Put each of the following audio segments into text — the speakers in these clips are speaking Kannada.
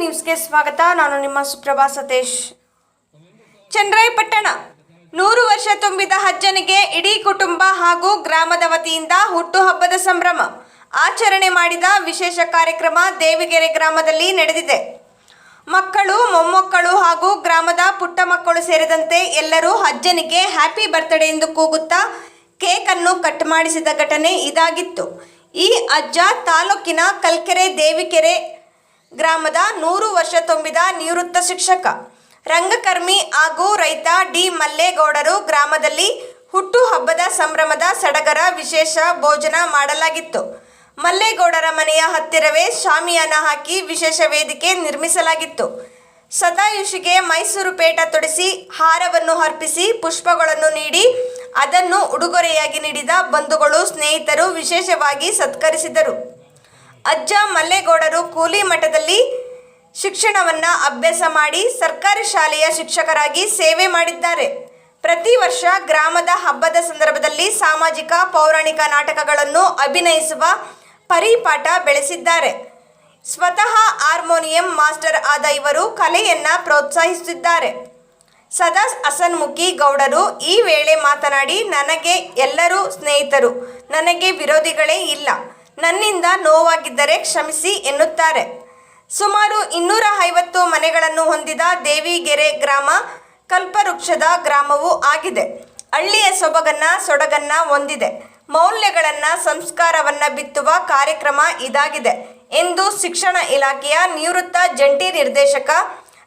ನ್ಯೂಸ್ಗೆ ಸ್ವಾಗತ. ನಾನು ನಿಮ್ಮ ಸುಪ್ರಭಾ ಸತೀಶ್. ಚಂದ್ರಾಯಪಟ್ಟಣ ನೂರು ವರ್ಷ ತುಂಬಿದ ಅಜ್ಜನಿಗೆ ಇಡೀ ಕುಟುಂಬ ಹಾಗೂ ಗ್ರಾಮದ ವತಿಯಿಂದ ಹುಟ್ಟುಹಬ್ಬದ ಸಂಭ್ರಮ. ಆಚರಣೆ ಮಾಡಿದ ವಿಶೇಷ ಕಾರ್ಯಕ್ರಮ ದೇವಿಗೆರೆ ಗ್ರಾಮದಲ್ಲಿ ನಡೆದಿದೆ. ಮಕ್ಕಳು, ಮೊಮ್ಮಕ್ಕಳು ಹಾಗೂ ಗ್ರಾಮದ ಪುಟ್ಟ ಮಕ್ಕಳು ಸೇರಿದಂತೆ ಎಲ್ಲರೂ ಅಜ್ಜನಿಗೆ ಹ್ಯಾಪಿ ಬರ್ತ್ಡೇ ಎಂದು ಕೂಗುತ್ತಾ ಕೇಕನ್ನು ಕಟ್ ಮಾಡಿಸಿದ ಘಟನೆ ಇದಾಗಿತ್ತು. ಈ ಅಜ್ಜ ತಾಲೂಕಿನ ಕಲ್ಕೆರೆ, ದೇವಿಕೆರೆ ಗ್ರಾಮದ ನೂರು ವರ್ಷ ತುಂಬಿದ ನಿವೃತ್ತ ಶಿಕ್ಷಕ, ರಂಗಕರ್ಮಿ ಹಾಗೂ ರೈತ ಡಿ. ಮಲ್ಲೇಗೌಡರು ಗ್ರಾಮದಲ್ಲಿ ಹುಟ್ಟು ಹಬ್ಬದ ಸಂಭ್ರಮದ ಸಡಗರ ವಿಶೇಷ ಭೋಜನ ಮಾಡಲಾಗಿತ್ತು. ಮಲ್ಲೇಗೌಡರ ಮನೆಯ ಹತ್ತಿರವೇ ಶಾಮಿಯಾನ ಹಾಕಿ ವಿಶೇಷ ವೇದಿಕೆ ನಿರ್ಮಿಸಲಾಗಿತ್ತು. ಸದಾಯುಷಿಗೆ ಮೈಸೂರು ಪೇಟ ತೊಡಿಸಿ ಹಾರವನ್ನು ಅರ್ಪಿಸಿ ಪುಷ್ಪಗಳನ್ನು ನೀಡಿ ಅದನ್ನು ಉಡುಗೊರೆಯಾಗಿ ನೀಡಿದ ಬಂಧುಗಳು, ಸ್ನೇಹಿತರು ವಿಶೇಷವಾಗಿ ಸತ್ಕರಿಸಿದರು. ಅಜ್ಜ ಮಲ್ಲೇಗೌಡರು ಕೂಲಿ ಮಠದಲ್ಲಿ ಶಿಕ್ಷಣವನ್ನು ಅಭ್ಯಾಸ ಮಾಡಿ ಸರ್ಕಾರಿ ಶಾಲೆಯ ಶಿಕ್ಷಕರಾಗಿ ಸೇವೆ ಮಾಡಿದ್ದಾರೆ. ಪ್ರತಿ ವರ್ಷ ಗ್ರಾಮದ ಹಬ್ಬದ ಸಂದರ್ಭದಲ್ಲಿ ಸಾಮಾಜಿಕ, ಪೌರಾಣಿಕ ನಾಟಕಗಳನ್ನು ಅಭಿನಯಿಸುವ ಪರಿಪಾಠ ಬೆಳೆಸಿದ್ದಾರೆ. ಸ್ವತಃ ಹಾರ್ಮೋನಿಯಂ ಮಾಸ್ಟರ್ ಆದ ಇವರು ಕಲೆಯನ್ನ ಪ್ರೋತ್ಸಾಹಿಸುತ್ತಿದ್ದಾರೆ. ಸದಾ ಹಸನ್ಮುಖಿ ಗೌಡರು ಈ ವೇಳೆ ಮಾತನಾಡಿ, ನನಗೆ ಎಲ್ಲರೂ ಸ್ನೇಹಿತರು, ನನಗೆ ವಿರೋಧಿಗಳೇ ಇಲ್ಲ. ನನ್ನಿಂದ ನೋವಾಗಿದ್ದರೆ ಕ್ಷಮಿಸಿ ಎನ್ನುತ್ತಾರೆ. ಸುಮಾರು ಇನ್ನೂರ ಐವತ್ತು ಮನೆಗಳನ್ನು ಹೊಂದಿದ ದೇವಿಗೆರೆ ಗ್ರಾಮ ಕಲ್ಪವೃಕ್ಷದ ಗ್ರಾಮವೂ ಆಗಿದೆ. ಹಳ್ಳಿಯ ಸೊಬಗನ್ನ ಸೊಡಗನ್ನ ಹೊಂದಿದೆ. ಮೌಲ್ಯಗಳನ್ನ ಸಂಸ್ಕಾರವನ್ನ ಬಿತ್ತುವ ಕಾರ್ಯಕ್ರಮ ಇದಾಗಿದೆ ಎಂದು ಶಿಕ್ಷಣ ಇಲಾಖೆಯ ನಿವೃತ್ತ ಜಂಟಿ ನಿರ್ದೇಶಕ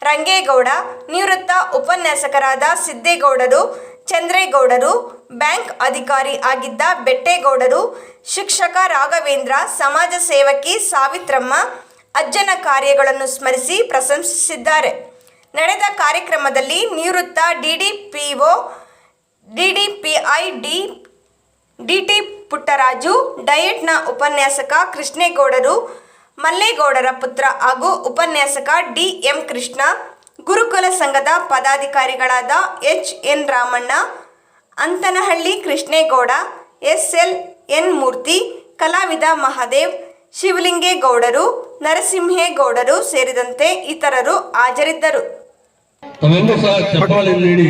ರಂಗೇಗೌಡ, ನಿವೃತ್ತ ಉಪನ್ಯಾಸಕರಾದ ಸಿದ್ದೇಗೌಡರು, ಚಂದ್ರೇಗೌಡರು, ಬ್ಯಾಂಕ್ ಅಧಿಕಾರಿ ಆಗಿದ್ದ ಬೆಟ್ಟೇಗೌಡರು ಶಿಕ್ಷಕ ರಾಘವೇಂದ್ರ, ಸಮಾಜ ಸೇವಕಿ ಸಾವಿತ್ರಮ್ಮ ಅಜ್ಜನ ಕಾರ್ಯಗಳನ್ನು ಸ್ಮರಿಸಿ ಪ್ರಶಂಸಿಸಿದ್ದಾರೆ. ನಡೆದ ಕಾರ್ಯಕ್ರಮದಲ್ಲಿ ನಿವೃತ್ತ DDPO DDPI D DT Puttaraju, ಡಯಟ್ನ ಉಪನ್ಯಾಸಕ ಕೃಷ್ಣೇಗೌಡರು, ಮಲ್ಲೇಗೌಡರ ಪುತ್ರ ಹಾಗೂ ಉಪನ್ಯಾಸಕ ಡಿ ಎಂ ಕೃಷ್ಣ, ಗುರುಕುಲ ಸಂಘದ ಪದಾಧಿಕಾರಿಗಳಾದ H N Ramanna, Antanahalli Krishnegowda, S L N Murthy ಕಲಾವಿದ ಮಹಾದೇವ್ ಶಿವಲಿಂಗೇಗೌಡರು ನರಸಿಂಹೇಗೌಡರು ಸೇರಿದಂತೆ ಇತರರು ಹಾಜರಿದ್ದರು. ನೀಡಿ